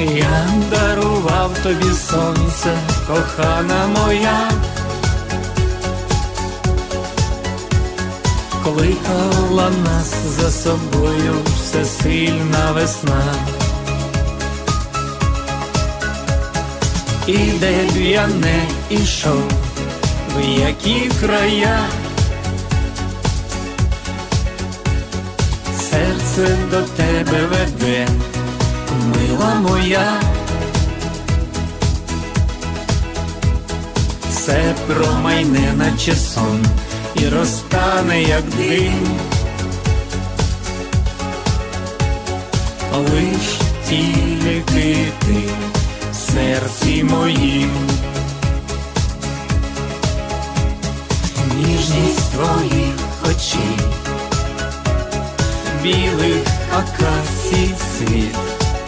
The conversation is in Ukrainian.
Я дарував тобі сонце, кохана моя. Кликала нас за собою всесильна весна. І де б я не ішов, в які края, серце до тебе веде, моя, все промайне, наче сон і розтане, як дим, лиш тільки ти в серці моїм, ніжність твоїх очей, білих акацій світ.